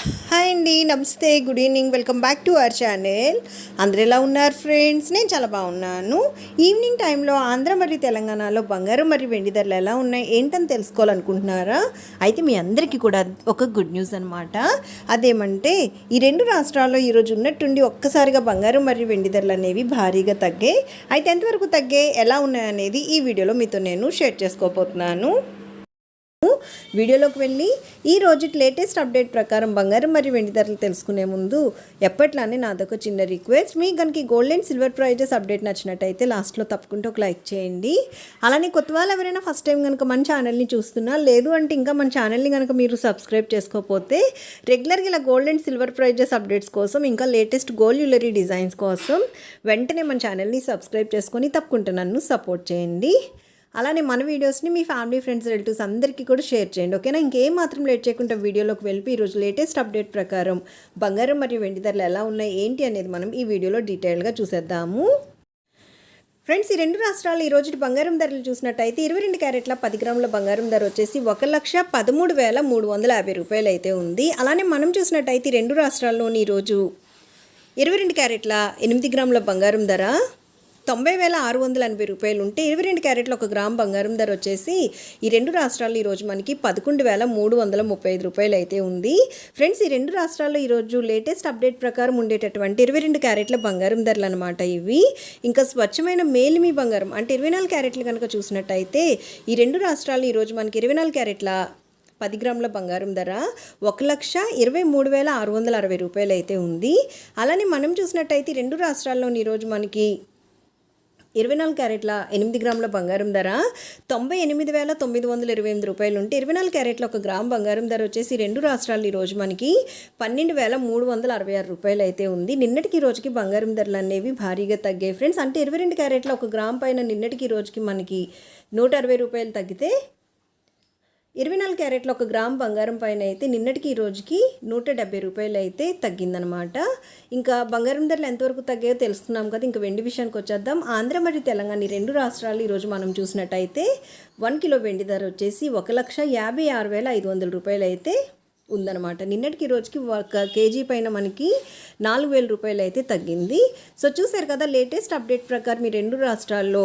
Hi అండి నమస్తే good evening welcome back to our channel. అందరు ఎలా ఉన్నారు ఫ్రెండ్స్? నేను చాలా బాగున్నాను. ఈవినింగ్ టైంలో ఆంధ్ర మరియు తెలంగాణలో బంగారం మరియు వెండి ధరలు ఎలా ఉన్నాయి ఏంటని తెలుసుకోవాలనుకుంటున్నారా? అయితే మీ అందరికీ కూడా ఒక గుడ్ న్యూస్ అనమాట అదేమంటే ఈ రెండు రాష్ట్రాల్లో ఈరోజు ఉన్నట్టుండి ఒక్కసారిగా బంగారం మరియు వెండి ధరలు అనేవి భారీగా తగ్గాయి. అయితే ఎంతవరకు తగ్గాయి ఎలా ఉన్నాయనేది ఈ వీడియోలో మీతో నేను షేర్ చేసుకోబోతున్నాను. వీడియోలోకి వెళ్ళి ఈ రోజు లేటెస్ట్ అప్డేట్ ప్రకారం బంగారం మరియు వెండి ధరలు తెలుసుకునే ముందు ఎప్పట్లానే నాదొక చిన్న రిక్వెస్ట్. మీ కనుక gold and silver prices update నచ్చినట్టయితే లాస్ట్లో తప్పకుండా ఒక లైక్ చేయండి. అలానే కొత్త వాళ్ళు ఎవరైనా ఫస్ట్ టైం కనుక మన ఛానల్ని చూస్తున్నా లేదు అంటే ఇంకా మన ఛానల్ని కనుక మీరు సబ్స్క్రైబ్ చేసుకోకపోతే రెగ్యులర్గా ఇలా gold and silver prices updates కోసం ఇంకా లేటెస్ట్ గోల్డ్ జ్యువెలరీ డిజైన్స్ కోసం వెంటనే మన ఛానల్ని సబ్స్క్రైబ్ చేసుకొని తప్పకుండా నన్ను సపోర్ట్ చేయండి. అలానే మన వీడియోస్ని మీ ఫ్యామిలీ ఫ్రెండ్స్ రిలేటివ్స్ అందరికీ కూడా షేర్ చేయండి ఓకేనా ఇంకేం మాత్రం లేట్ చేయకుండా వీడియోలోకి వెళ్ళి ఈరోజు లేటెస్ట్ అప్డేట్ ప్రకారం బంగారం మరియు వెండి ధరలు ఎలా ఉన్నాయి ఏంటి అనేది మనం ఈ వీడియోలో డీటెయిల్గా చూసేద్దాము. ఫ్రెండ్స్ ఈ రెండు రాష్ట్రాలు ఈ రోజు బంగారం ధరలు చూసినట్టయితే ఇరవై రెండు క్యారెట్ల పది గ్రాముల బంగారం ధర వచ్చేసి ఒక లక్ష పదమూడు వేల మూడు వందల యాభై రూపాయలు అయితే ఉంది. అలానే మనం చూసినట్టయితే ఈ రెండు రాష్ట్రాల్లోని ఈరోజు ఇరవై రెండు క్యారెట్ల ఎనిమిది గ్రాముల బంగారం ధర తొంభై వేల ఆరు వందల ఎనభై రూపాయలు ఉంటే ఇరవై రెండు క్యారెట్లు ఒక గ్రామ్ బంగారం ధర వచ్చేసి ఈ రెండు రాష్ట్రాల్లో ఈరోజు మనకి పదకొండు వేల మూడు వందల ముప్పై ఐదు రూపాయలు అయితే ఉంది. ఫ్రెండ్స్ ఈ రెండు రాష్ట్రాల్లో ఈరోజు లేటెస్ట్ అప్డేట్ ప్రకారం ఉండేటటువంటి ఇరవై రెండు క్యారెట్ల బంగారం ధరలు అనమాట ఇవి. ఇంకా స్వచ్ఛమైన మేలిమి బంగారం అంటే ఇరవై నాలుగు క్యారెట్లు కనుక చూసినట్టయితే ఈ రెండు రాష్ట్రాలు ఈరోజు మనకి ఇరవై నాలుగు క్యారెట్ల పది గ్రాముల బంగారం ధర ఒక లక్ష ఇరవై మూడు వేల ఆరు వందల అరవై రూపాయలు అయితే ఉంది. అలానే మనం చూసినట్టయితే రెండు రాష్ట్రాల్లోని ఈరోజు మనకి ఇరవై నాలుగు క్యారెట్ల ఎనిమిది గ్రాముల బంగారం ధర తొంభై ఎనిమిది వేల తొమ్మిది వందల ఇరవై ఎనిమిది రూపాయలు ఉంటే ఇరవై నాలుగు క్యారెట్ల ఒక గ్రామ్ బంగారం ధర వచ్చేసి రెండు రాష్ట్రాలు ఈరోజు మనకి పన్నెండు వేల మూడు వందల అరవై ఆరు రూపాయలు అయితే ఉంది. నిన్నటికి రోజుకి బంగారం ధరలు అనేవి భారీగా తగ్గాయి. ఫ్రెండ్స్ అంటే ఇరవై రెండు క్యారెట్ల ఒక గ్రామ్ పైన నిన్నటికి రోజుకి మనకి నూట అరవై రూపాయలు తగ్గితే ఇరవై నాలుగు క్యారెట్ల ఒక గ్రామ్ బంగారం పైన అయితే నిన్నటికి ఈ రోజుకి నూట డెబ్బై రూపాయలు అయితే తగ్గిందనమాట ఇంకా బంగారం ధరలు ఎంతవరకు తగ్గాయో తెలుసుకున్నాం కదా ఇంకా వెండి విషయానికి వచ్చేద్దాం. ఆంధ్ర మరియు తెలంగాణ ఈ రెండు రాష్ట్రాలు ఈరోజు మనం చూసినట్టయితే వన్ కిలో వెండి ధర వచ్చేసి ఒక లక్ష యాభై ఆరు వేల ఐదు వందల రూపాయలు అయితే ఉందన్నమాట. నిన్నటికి రోజుకి ఒక కేజీ పైన మనకి నాలుగు వేల రూపాయలు అయితే తగ్గింది. సో చూసారు కదా లేటెస్ట్ అప్డేట్ ప్రకారం ఈ రెండు రాష్ట్రాల్లో